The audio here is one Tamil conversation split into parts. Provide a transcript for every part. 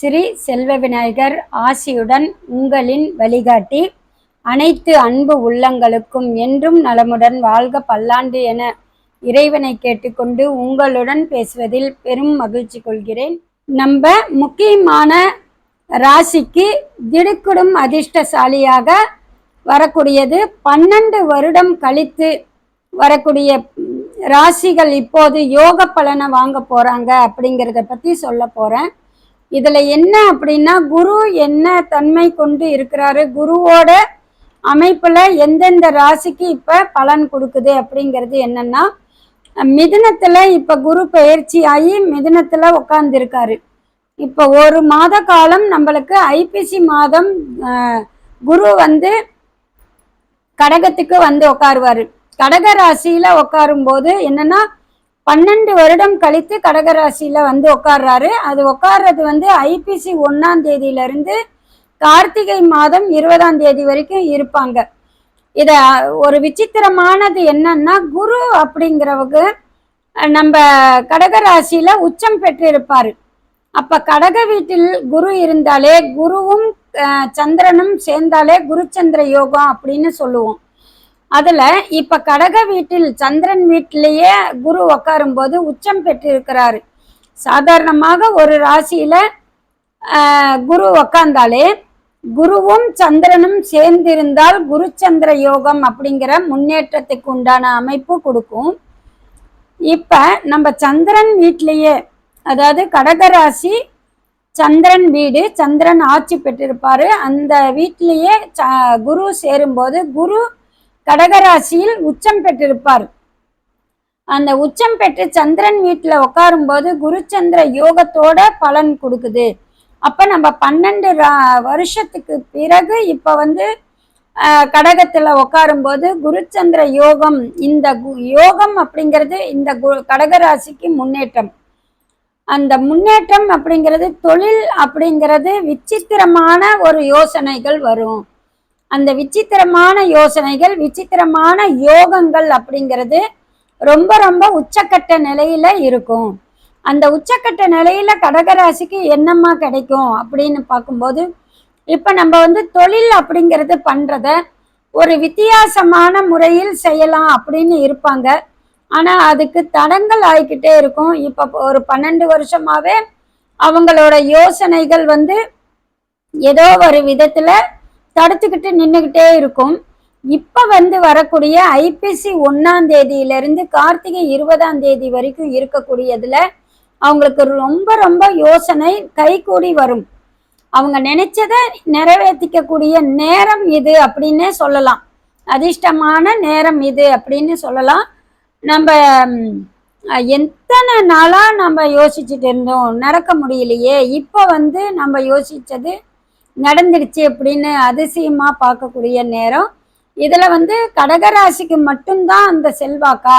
ஸ்ரீ செல்வ விநாயகர் ஆசியுடன் உங்களின் வழிகாட்டி அனைத்து அன்பு உள்ளங்களுக்கும் என்றும் நலமுடன் வாழ்க பல்லாண்டு என இறைவனை கேட்டுக்கொண்டு உங்களுடன் பேசுவதில் பெரும் மகிழ்ச்சி கொள்கிறேன். நம்ம முக்கியமான ராசிக்கு திடுக்குடும் அதிர்ஷ்டசாலியாக வரக்கூடியது பன்னெண்டு வருடம் கழித்து வரக்கூடிய ராசிகள் இப்போது யோக பலனை வாங்க போறாங்க அப்படிங்கிறத பத்தி சொல்ல போறேன். இதுல என்ன அப்படின்னா குரு என்ன தன்மை கொண்டு இருக்கிறாரு? குருவோட அமைப்புல எந்தெந்த ராசிக்கு இப்ப பலன் கொடுக்குது அப்படிங்கிறது என்னன்னா மிதுனத்துல இப்ப குரு பயிற்சி ஆகி மிதுனத்துல உட்கார்ந்து இருக்காரு இப்ப ஒரு மாத காலம் நம்மளுக்கு ஐபிசி மாதம் குரு வந்து கடகத்துக்கு வந்து உட்காருவாரு கடக ராசியில உட்காரும் போது என்னன்னா பன்னெண்டு வருடம் கழித்து கடகராசியில வந்து உட்கார்றாரு அது உட்கார்றது வந்து ஐபிசி ஒன்னாம் தேதியில இருந்து கார்த்திகை மாதம் இருபதாம் தேதி வரைக்கும் இருப்பாங்க. இத ஒரு விசித்திரமானது என்னன்னா குரு அப்படிங்கிறவங்க நம்ம கடகராசியில உச்சம் பெற்றிருப்பாரு. அப்ப கடக வீட்டில் குரு இருந்தாலே குருவும் சந்திரனும் சேர்ந்தாலே குருச்சந்திர யோகம் அப்படின்னு சொல்லுவோம். அதுல இப்ப கடக வீட்டில் சந்திரன் வீட்டிலேயே குரு உட்காரும்போது உச்சம் பெற்றிருக்கிறாரு. சாதாரணமாக ஒரு ராசியில குரு உக்காந்தாலே குருவும் சந்திரனும் சேர்ந்திருந்தால் குருச்சந்திர யோகம் அப்படிங்கிற முன்னேற்றத்துக்கு உண்டான அமைப்பு கொடுக்கும். இப்ப நம்ம சந்திரன் வீட்டிலேயே அதாவது கடகராசி சந்திரன் வீடு சந்திரன் ஆட்சி பெற்றிருப்பாரு. அந்த வீட்டிலேயே ச- குரு சேரும்போது குரு கடகராசியில் உச்சம் பெற்றிருப்பார். அந்த உச்சம் பெற்று சந்திரன் வீட்டில் உட்காரும் போது குருச்சந்திர யோகத்தோட பலன் கொடுக்குது. அப்ப நம்ம பன்னெண்டு ரா- வருஷத்துக்கு பிறகு இப்ப வந்து கடகத்தில் உட்காரும் உட்காரும்போது குருச்சந்திர யோகம் இந்த கு- யோகம் அப்படிங்கிறது இந்த கு- கடகராசிக்கு முன்னேற்றம். அந்த முன்னேற்றம் அப்படிங்கிறது தொழில் அப்படிங்கிறது விசித்திரமான ஒரு யோசனைகள் வரும். அந்த விசித்திரமான யோசனைகள் விசித்திரமான யோகங்கள் அப்படிங்கிறது ரொம்ப ரொம்ப உச்சக்கட்ட நிலையில இருக்கும். அந்த உச்சக்கட்ட நிலையில கடகராசிக்கு என்னம்மா கிடைக்கும் அப்படின்னு பார்க்கும்போது இப்போ நம்ம வந்து தொழில் அப்படிங்கிறது பண்ணுறத ஒரு வித்தியாசமான முறையில் செய்யலாம் அப்படின்னு இருப்பாங்க. ஆனால் அதுக்கு தடங்கள் ஆகிக்கிட்டே இருக்கும். இப்போ ஒரு பன்னெண்டு வருஷமாகவே அவங்களோட யோசனைகள் வந்து ஏதோ ஒரு விதத்தில் தடுத்துக்கிட்டு நின்றுக்கிட்டே இருக்கும். இப்போ வந்து வரக்கூடிய ஐபிசி ஒன்றாம் தேதியிலிருந்து கார்த்திகை இருபதாம் தேதி வரைக்கும் இருக்கக்கூடியதில் அவங்களுக்கு ரொம்ப ரொம்ப யோசனை கைகூடி வரும். அவங்க நினைச்சதை நிறைவேற்றிக்கக்கூடிய நேரம் இது அப்படின்னே சொல்லலாம். அதிர்ஷ்டமான நேரம் இது அப்படின்னு சொல்லலாம். நம்ம எத்தனை நாளாக நம்ம யோசிச்சுட்டு இருந்தோம்? நடக்க முடியலையே. இப்போ வந்து நம்ம யோசித்தது நடந்துடுச்சு அப்படின்னு அதிசயமா பார்க்கக்கூடிய நேரம். இதுல வந்து கடகராசிக்கு மட்டும்தான் அந்த செல்வாக்கா?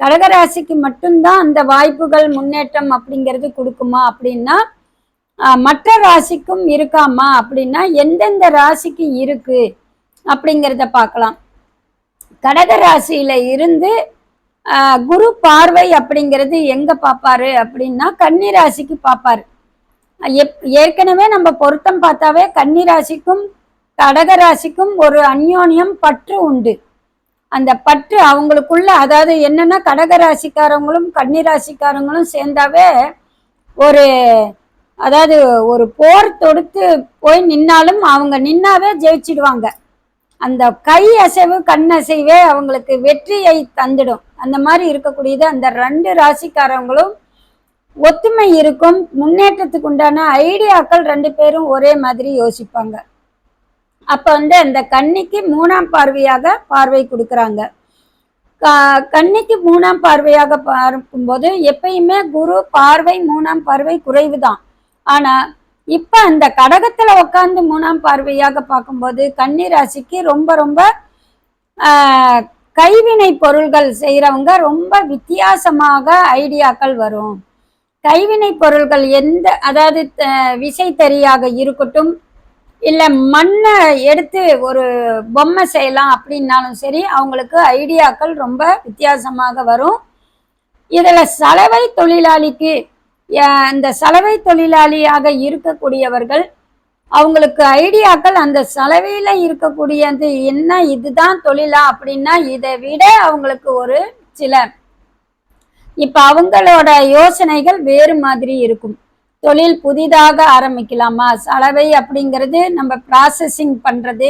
கடகராசிக்கு மட்டும்தான் அந்த வாய்ப்புகள் முன்னேற்றம் அப்படிங்கிறது கொடுக்குமா அப்படின்னா ஆஹ், மற்ற ராசிக்கும் இருக்காமா அப்படின்னா எந்தெந்த ராசிக்கு இருக்கு அப்படிங்கிறத பார்க்கலாம். கடக ராசியில இருந்து ஆஹ், குரு பார்வை அப்படிங்கிறது எங்க பார்ப்பாரு அப்படின்னா கன்னி ராசிக்கு பார்ப்பாரு. ஏற்கனவே நம்ம பொருத்தம் பார்த்தாவே கன்னி ராசிக்கும் கடக ராசிக்கும் ஒரு அந்யோன்யம் பற்று உண்டு. அந்த பற்று அவங்களுக்குள்ள அதாவது என்னன்னா கடக ராசிக்காரங்களும் கன்னி ராசிக்காரங்களும் சேர்ந்தாவே ஒரு அதாவது ஒரு போர் தொடுத்து போய் நின்னாலும் அவங்க நின்னாவே ஜெயிச்சிடுவாங்க. அந்த கை அசைவு கண் அசைவே அவங்களுக்கு வெற்றியை தந்துடும். அந்த மாதிரி இருக்கக்கூடியது அந்த ரெண்டு ராசிக்காரங்களும் ஒத்துமை இருக்கும் முன்னேற்றத்துக்கு உண்டான ஐடியாக்கள் ரெண்டு பேரும் ஒரே மாதிரி யோசிப்பாங்க. அப்போ வந்து அந்த கன்னிக்கு மூணாம் பார்வையாக பார்வை கொடுக்குறாங்க. கண்ணிக்கு கன்னிக்கு மூணாம் பார்வையாக பார்க்கும்போது எப்பயுமே குரு பார்வை மூணாம் பார்வை குறைவு தான் ஆனால் இப்போ அந்த கடகத்தில் உட்காந்து மூணாம் பார்வையாக பார்க்கும்போது கன்னி ராசிக்கு ரொம்ப ரொம்ப கைவினை பொருள்கள் செய்கிறவங்க ரொம்ப வித்தியாசமாக ஐடியாக்கள் வரும். கைவினை பொருள்கள் எந்த அதாவது அஹ், விசைத்தறியாக இருக்கட்டும் இல்லை மண்ணை எடுத்து ஒரு பொம்மை செய்யலாம் அப்படின்னாலும் சரி அவங்களுக்கு ஐடியாக்கள் ரொம்ப வித்தியாசமாக வரும். இதில் சலவை தொழிலாளிக்கு அந்த இந்த சலவை தொழிலாளியாக இருக்கக்கூடியவர்கள் அவங்களுக்கு ஐடியாக்கள் அந்த சலவையில் இருக்கக்கூடியது என்ன இதுதான் தொழிலா அப்படின்னா இதை விட அவங்களுக்கு ஒரு சில இப்ப அவங்களோட யோசனைகள் வேறு மாதிரி இருக்கும். தொழில் புதிதாக ஆரம்பிக்கலாமா? சலவை அப்படிங்கிறது நம்ம ப்ராசஸிங் பண்றது.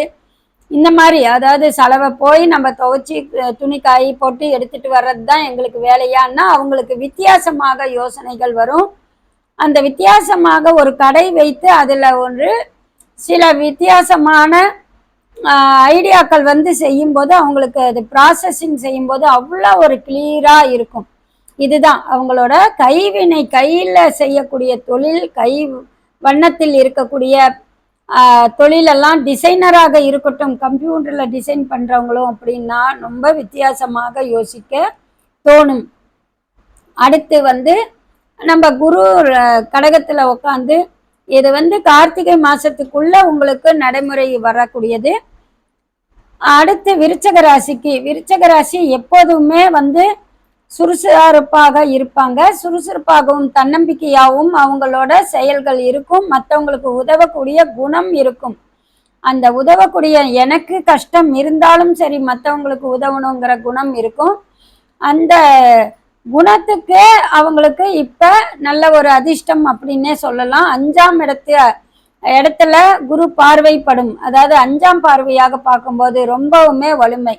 இந்த மாதிரி அதாவது சலவை போய் நம்ம துவைச்சி துணி காய் போட்டு எடுத்துட்டு வர்றது தான் எங்களுக்கு வேலையான்னா அவங்களுக்கு வித்தியாசமாக யோசனைகள் வரும். அந்த வித்தியாசமாக ஒரு கடை வைத்து அதில் ஒன்று சில வித்தியாசமான ஐடியாக்கள் வந்து செய்யும்போது அவங்களுக்கு அது ப்ராசஸிங் செய்யும்போது அவ்வளோ ஒரு கிளியராக இருக்கும். இதுதான். அவங்களோட கைவினை கையில் செய்யக்கூடிய தொழில் கை வண்ணத்தில் இருக்கக்கூடிய தொழிலெல்லாம் டிசைனராக இருக்கட்டும் கம்ப்யூட்டரில் டிசைன் பண்ணுறவங்களும் அப்படின்னா ரொம்ப வித்தியாசமாக யோசிக்க தோணும். அடுத்து வந்து நம்ம குரு கடகத்தில் உட்காந்து இது வந்து கார்த்திகை மாதத்துக்குள்ளே உங்களுக்கு நடைமுறை வரக்கூடியது. அடுத்து விருச்சக ராசிக்கு. விருச்சக ராசி எப்போதுமே வந்து சுறுசுறுப்பாக இருப்பாங்க. சுறுசுறுப்பாகவும் தன்னம்பிக்கையாகவும் அவங்களோட செயல்கள் இருக்கும். மற்றவங்களுக்கு உதவக்கூடிய குணம் இருக்கும். அந்த உதவக்கூடிய எனக்கு கஷ்டம் இருந்தாலும் சரி மற்றவங்களுக்கு உதவணுங்கிற குணம் இருக்கும். அந்த குணத்துக்கு அவங்களுக்கு இப்போ நல்ல ஒரு அதிர்ஷ்டம் அப்படின்னே சொல்லலாம். அஞ்சாம் இடத்து இடத்துல குரு பார்வைப்படும். அதாவது அஞ்சாம் பார்வையாக பார்க்கும்போது ரொம்பவுமே வலிமை.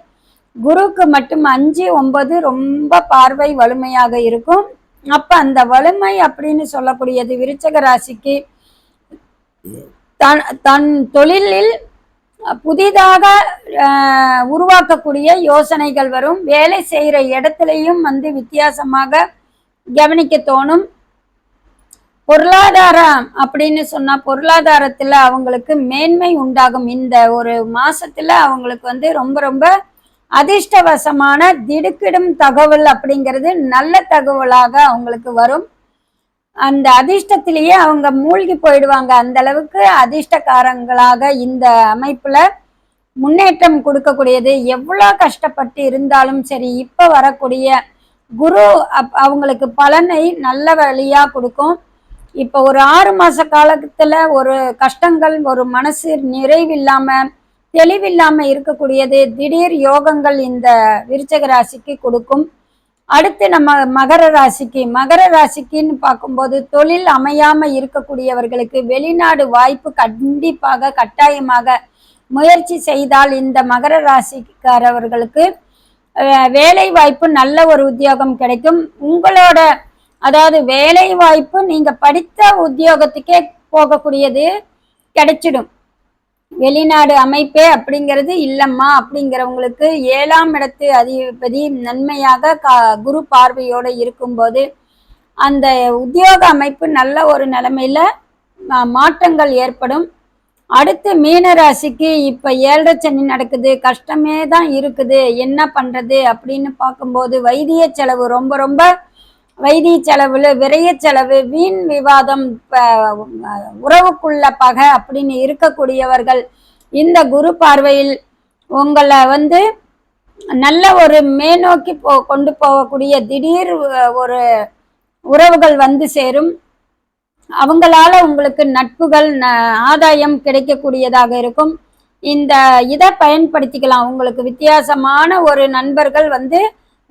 குருக்கு மட்டும் அஞ்சு ஒன்பது ரொம்ப பார்வை வலிமையாக இருக்கும். அப்ப அந்த வலிமை அப்படின்னு சொல்லக்கூடியது விருச்சக ராசிக்கு தன் தன் தொழிலில் புதிதாக உருவாக்கக்கூடிய யோசனைகள் வரும். வேலை செய்கிற இடத்துலையும் வந்து வித்தியாசமாக கவனிக்க தோணும். பொருளாதாரம் அப்படின்னு சொன்னால் பொருளாதாரத்தில் அவங்களுக்கு மேன்மை உண்டாகும். இந்த ஒரு மாசத்துல அவங்களுக்கு வந்து ரொம்ப ரொம்ப அதிர்ஷ்டவசமான திடுக்கிடும் தகவல் அப்படிங்கிறது நல்ல தகவலாக அவங்களுக்கு வரும். அந்த அதிர்ஷ்டத்திலேயே அவங்க மூழ்கி போயிடுவாங்க. அந்த அளவுக்கு அதிர்ஷ்டக்காரங்களாக இந்த அமைப்புல முன்னேற்றம் கொடுக்கக்கூடியது. எவ்வளோ கஷ்டப்பட்டு இருந்தாலும் சரி இப்போ வரக்கூடிய குரு அப் அவங்களுக்கு பலனை நல்ல வழியாக கொடுக்கும். இப்போ ஒரு ஆறு மாத காலத்தில் ஒரு கஷ்டங்கள் ஒரு மனசு நிறைவில்லாமல் தெளிவில்லாம இருக்கக்கூடியது திடீர் யோகங்கள் இந்த விருச்சக ராசிக்கு கொடுக்கும். அடுத்து நம்ம மகர ராசிக்கு மகர ராசிக்குன்னு பார்க்கும்போது தொழில் அமையாம இருக்கக்கூடியவர்களுக்கு வெளிநாடு வாய்ப்பு கண்டிப்பாக கட்டாயமாக முயற்சி செய்தால் இந்த மகர ராசிக்காரவர்களுக்கு வேலை வாய்ப்பு நல்ல ஒரு உத்தியோகம் கிடைக்கும். உங்களோட அதாவது வேலை வாய்ப்பு நீங்க படித்த உத்தியோகத்துக்கே போகக்கூடியது கிடைச்சிடும். வெளிநாடு அமைப்பே அப்படிங்கிறது இல்லம்மா. அப்படிங்கிறவங்களுக்கு ஏழாம் இடத்து அதிபதி நன்மையாக கா குரு பார்வையோடு இருக்கும்போது அந்த உத்தியோக அமைப்பு நல்ல ஒரு நிலைமையில மா- மாற்றங்கள் ஏற்படும். அடுத்து மீனராசிக்கு இப்போ ஏழரை சனி நடக்குது. கஷ்டமே தான் இருக்குது. என்ன பண்ணுறது அப்படின்னு பார்க்கும்போது வைத்திய செலவு ரொம்ப ரொம்ப வைத்திய செலவுல விரைய செலவு வீண் விவாதம் உறவுக்குள்ள பகை அப்படின்னு இருக்கக்கூடியவர்கள் இந்த குரு பார்வையில் உங்களை வந்து நல்ல ஒரு மேநோக்கி போ கொண்டு போகக்கூடிய திடீர் ஒரு உறவுகள் வந்து சேரும். அவங்களால உங்களுக்கு நட்புகள் ந- ஆதாயம் கிடைக்கக்கூடியதாக இருக்கும். இந்த இதை பயன்படுத்திக்கலாம். உங்களுக்கு வித்தியாசமான ஒரு நண்பர்கள் வந்து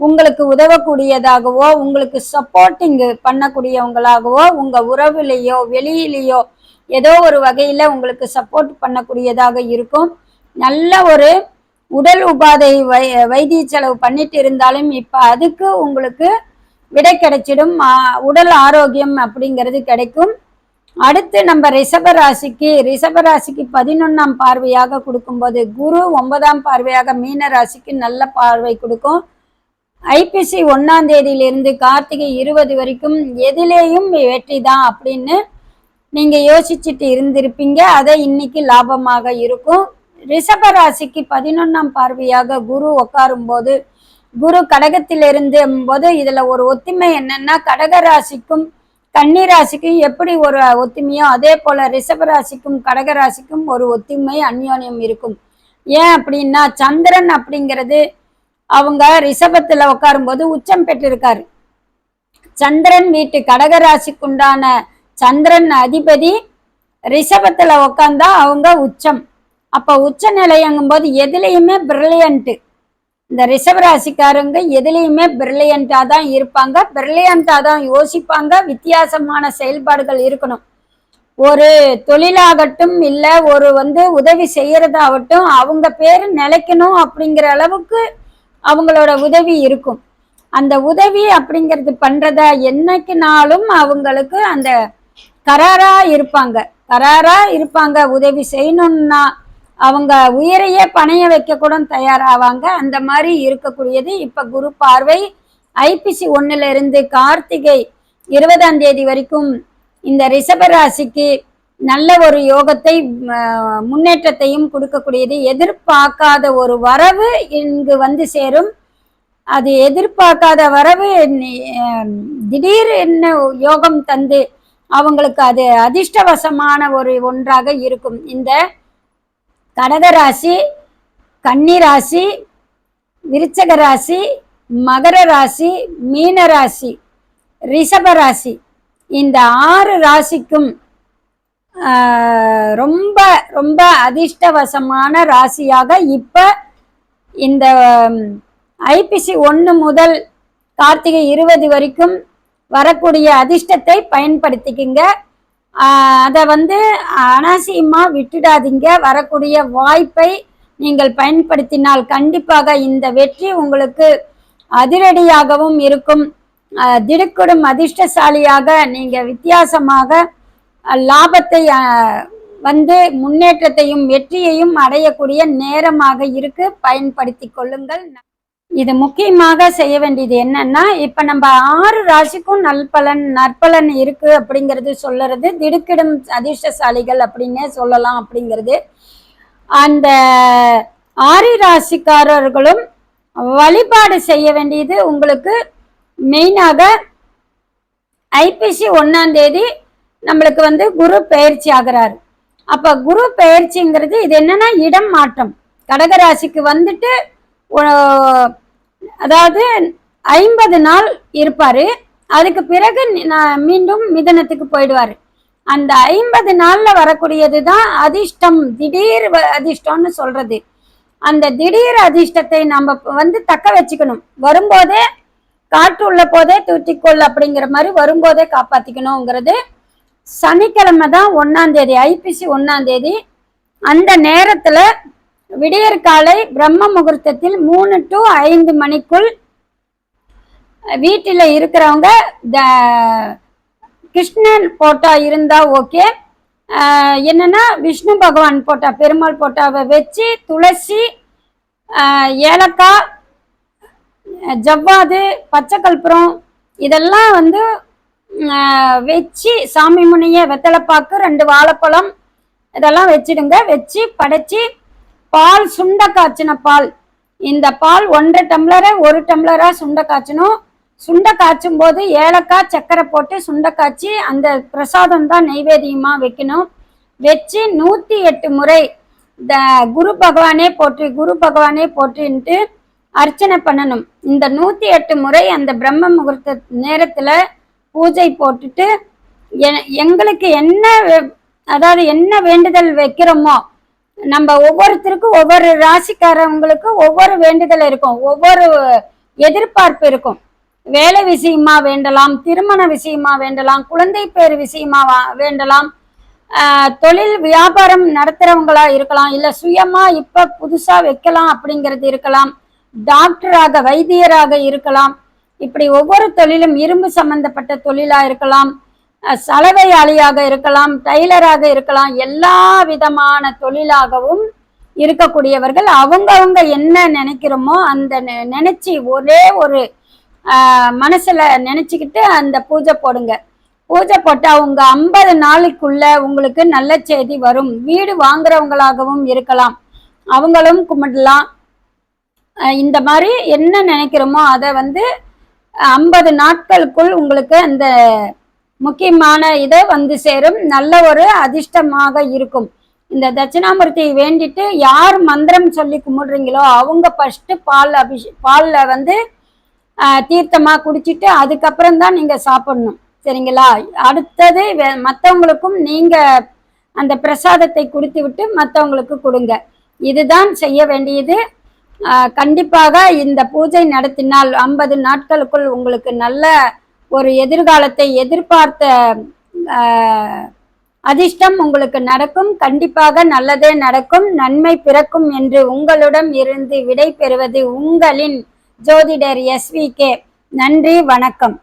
உங்களுக்கு உதவக்கூடியதாகவோ உங்களுக்கு சப்போர்ட்டிங் பண்ணக்கூடியவங்களாகவோ உங்க உறவுலேயோ வெளியிலேயோ ஏதோ ஒரு வகையில உங்களுக்கு சப்போர்ட் பண்ணக்கூடியதாக இருக்கும். நல்ல ஒரு உடல் உபாதை வை வைத்திய செலவு பண்ணிட்டு இருந்தாலும் இப்ப அதுக்கு உங்களுக்கு விடை கிடைச்சிடும். உடல் ஆரோக்கியம் அப்படிங்கிறது கிடைக்கும். அடுத்து நம்ம ரிஷபராசிக்கு ராசிக்கு ரிஷப பதினொன்னாம் பார்வையாக கொடுக்கும்போது குரு ஒன்பதாம் பார்வையாக மீன ராசிக்கு நல்ல பார்வை கொடுக்கும். ஐபிசி ஒன்னாம் தேதியிலிருந்து கார்த்திகை இருபது வரைக்கும் எதிலேயும் வெற்றி தான் அப்படின்னு நீங்க யோசிச்சுட்டு இருந்திருப்பீங்க. அதை இன்னைக்கு லாபமாக இருக்கும். ரிஷப ராசிக்கு பதினொன்னாம் பார்வையாக குரு உட்காரும் போது குரு கடகத்திலிருந்து போது இதுல ஒரு ஒத்துமை என்னன்னா கடக ராசிக்கும் கன்னி ராசிக்கும் எப்படி ஒரு ஒத்துமையோ அதே போல ரிஷப ராசிக்கும் கடக ராசிக்கும் ஒரு ஒத்துமை அந்யோன்யம் இருக்கும். ஏன் அப்படின்னா சந்திரன் அப்படிங்கிறது அவங்க ரிஷபத்துல உட்காரும்போது உச்சம் பெற்றிருக்காரு. சந்திரன் வீட்டு கடகராசிக்குண்டான சந்திரன் அதிபதி ரிஷபத்துல உட்காந்தா அவங்க உச்சம். அப்ப உச்ச நிலையங்கும் போது எதுலேயுமே பிரில்லியன்ட்டு இந்த ரிஷபராசிக்காரங்க எதுலேயுமே பிரில்லியண்டா தான் இருப்பாங்க. பிரில்லியண்டா தான் யோசிப்பாங்க. வித்தியாசமான செயல்பாடுகள் இருக்கணும். ஒரு தொழிலாகட்டும் இல்லை ஒரு வந்து உதவி செய்யறதாகட்டும் அவங்க பேர் நிலைக்கணும் அப்படிங்கிற அளவுக்கு அவங்களோட உதவி இருக்கும். அந்த உதவி அப்படிங்கிறது பண்றத என்னைக்குனாலும் அவங்களுக்கு அந்த கராரா இருப்பாங்க. கராரா இருப்பாங்க. உதவி செய்யணும்னா அவங்க உயிரையே பணைய வைக்க கூட தயாராவாங்க. அந்த மாதிரி இருக்கக்கூடியது இப்ப குரு பார்வை ஐபிசி ஒன்னுல இருந்து கார்த்திகை இருபதாம் தேதி வரைக்கும் இந்த ரிஷபராசிக்கு நல்ல ஒரு யோகத்தை முன்னேற்றத்தையும் கொடுக்கக்கூடியது. எதிர்பார்க்காத ஒரு வரவு இங்கு வந்து சேரும். அது எதிர்பார்க்காத வரவு திடீர் என்ன யோகம் தந்து அவங்களுக்கு அது அதிர்ஷ்டவசமான ஒரு ஒன்றாக இருக்கும். இந்த கடகராசி கன்னிராசி விருச்சக ராசி மகர ராசி மீன ராசி ரிஷப ராசி இந்த ஆறு ராசிக்கும் ரொம்ப ரொம்ப அதிர்ஷ்டவசமான ராசியாக இப்போ இந்த ஐபிசி ஒன்று முதல் கார்த்திகை இருபது வரைக்கும் வரக்கூடிய அதிர்ஷ்டத்தை பயன்படுத்திக்கிங்க. அதை வந்து அனாசியமாக விட்டுடாதீங்க. வரக்கூடிய வாய்ப்பை நீங்கள் பயன்படுத்தினால் கண்டிப்பாக இந்த வெற்றி உங்களுக்கு அதிரடியாகவும் இருக்கும். ஆஹ் திடுக்கிடும் அதிர்ஷ்டசாலியாக நீங்கள் வித்தியாசமாக லாபத்தை வந்து முன்னேற்றத்தையும் வெற்றியையும் அடையக்கூடிய நேரமாக இருக்கு. பயன்படுத்தி கொள்ளுங்கள். இது முக்கியமாக செய்ய வேண்டியது என்னன்னா இப்ப நம்ம ஆறு ராசிக்கும் நல்பலன் நற்பலன் இருக்கு அப்படிங்கிறது சொல்லறது திடுக்கிடும் அதிர்ஷ்டசாலிகள் அப்படின்னே சொல்லலாம் அப்படிங்கிறது. அந்த ஆறு ராசிக்காரர்களும் வழிபாடு செய்ய வேண்டியது உங்களுக்கு மெயினாக ஐபிசி ஒன்னாம் தேதி நம்மளுக்கு வந்து குரு பயிற்சி ஆகிறாரு. அப்ப குரு பயிற்சிங்கிறது இது என்னன்னா இடம் மாற்றம். கடகராசிக்கு வந்துட்டு அதாவது ஐம்பது நாள் இருப்பாரு. அதுக்கு பிறகு நான் மீண்டும் மிதனத்துக்கு போயிடுவாரு. அந்த ஐம்பது நாள்ல வரக்கூடியது தான் அதிர்ஷ்டம் திடீர் வ- அதிர்ஷ்டம்னு சொல்றது. அந்த திடீர் அதிர்ஷ்டத்தை நம்ம வந்து தக்க வச்சுக்கணும். வரும்போதே காற்று உள்ள போதே தூத்திக்கொள் அப்படிங்கிற மாதிரி வரும்போதே காப்பாத்திக்கணுங்கிறது சனிக்கிழமை தான் ஒன்றாம் தேதி ஐபிசி ஒன்றாம் தேதி. அந்த நேரத்தில் விடியற் காலை பிரம்ம முகூர்த்தத்தில் மூணு டு ஐந்து மணிக்குள் வீட்டில் இருக்கிறவங்க த- கிருஷ்ணன் போட்டா இருந்தால் ஓகே. என்னன்னா விஷ்ணு பகவான் போட்டா பெருமாள் போட்டாவை வச்சு துளசி ஏலக்காய் ஜவ்வாது பச்சை கற்பூரம் இதெல்லாம் வந்து வச்சு சாமி முனைய வெத்தலைப்பாக்கு ரெண்டு வாழைப்பழம் இதெல்லாம் வச்சிடுங்க. வச்சு படைச்சி பால் சுண்ட காய்ச்சின பால். இந்த பால் ஒன்றரை டம்ளரை ஒரு டம்ளராக சுண்ட காய்ச்சணும். சுண்ட காய்ச்சும் போது ஏலக்காய் சர்க்கரை போட்டு சுண்ட காய்ச்சி அந்த பிரசாதம் தான் நெய்வேதியமாக வைக்கணும். வச்சு நூற்றி எட்டு முறை இந்த குரு பகவானே போற்றி குரு பகவானே போற்றின்ட்டு அர்ச்சனை பண்ணணும். இந்த நூற்றி எட்டு முறை அந்த பிரம்ம முகூர்த்த நேரத்தில் பூஜை போட்டுட்டு எ- எங்களுக்கு என்ன அதாவது என்ன வேண்டுதல் வைக்கிறோமோ நம்ம ஒவ்வொருத்தருக்கும் ஒவ்வொரு ராசிக்காரவங்களுக்கு ஒவ்வொரு வேண்டுதல் இருக்கும் ஒவ்வொரு எதிர்பார்ப்பு இருக்கும். வேலை விஷயமா வேண்டலாம் திருமண விஷயமா வேண்டலாம் குழந்தை பேர் விஷயமா வா- வேண்டலாம். தொழில் வியாபாரம் நடத்துறவங்களா இருக்கலாம் இல்ல சுயமா இப்ப புதுசா வைக்கலாம் அப்படிங்கிறது இருக்கலாம். டாக்டராக வைத்தியராக இருக்கலாம். இப்படி ஒவ்வொரு தொழிலும் இரும்பு சம்பந்தப்பட்ட தொழிலாக இருக்கலாம் சலவை சலவையாளியாக இருக்கலாம் டைலராக இருக்கலாம் எல்லா விதமான தொழிலாகவும் இருக்கக்கூடியவர்கள் அவங்கவுங்க என்ன நினைக்கிறோமோ அந்த நெ- ஒரே ஒரு மனசில் நினச்சிக்கிட்டு அந்த பூஜை போடுங்க. பூஜை போட்டால் உங்கள் ஐம்பது நாளுக்குள்ள உங்களுக்கு நல்ல செய்தி வரும். வீடு வாங்குறவங்களாகவும் இருக்கலாம். அவங்களும் கும்பிடலாம். இந்த மாதிரி என்ன நினைக்கிறோமோ அதை வந்து ஐம்பது நாட்களுக்குள் உங்களுக்கு அந்த முக்கியமான இதை வந்து சேரும். நல்ல ஒரு அதிர்ஷ்டமாக இருக்கும். இந்த தட்சிணாமூர்த்தியை வேண்டிட்டு யார் மந்திரம் சொல்லி கும்பிடுறீங்களோ அவங்க ஃபஸ்ட்டு பால் அபிஷே பாலில் வந்து தீர்த்தமாக குடிச்சிட்டு அதுக்கப்புறம் தான் நீங்கள் சாப்பிடணும். சரிங்களா? அடுத்தது வே- மற்றவங்களுக்கும் நீங்கள் அந்த பிரசாதத்தை கொடுத்து விட்டு மற்றவங்களுக்கு கொடுங்க. இதுதான் செய்ய வேண்டியது. கண்டிப்பாக இந்த பூஜை நடத்தினால் ஐம்பது நாட்களுக்குள் உங்களுக்கு நல்ல ஒரு எதிர்காலத்தை எதிர்பார்த்த அதிர்ஷ்டம் உங்களுக்கு நடக்கும். கண்டிப்பாக நல்லதே நடக்கும். நன்மை பிறக்கும் என்று உங்களிடம் இருந்து விடை பெறுவது உங்களின் ஜோதிடர் எஸ்வி கே. நன்றி வணக்கம்.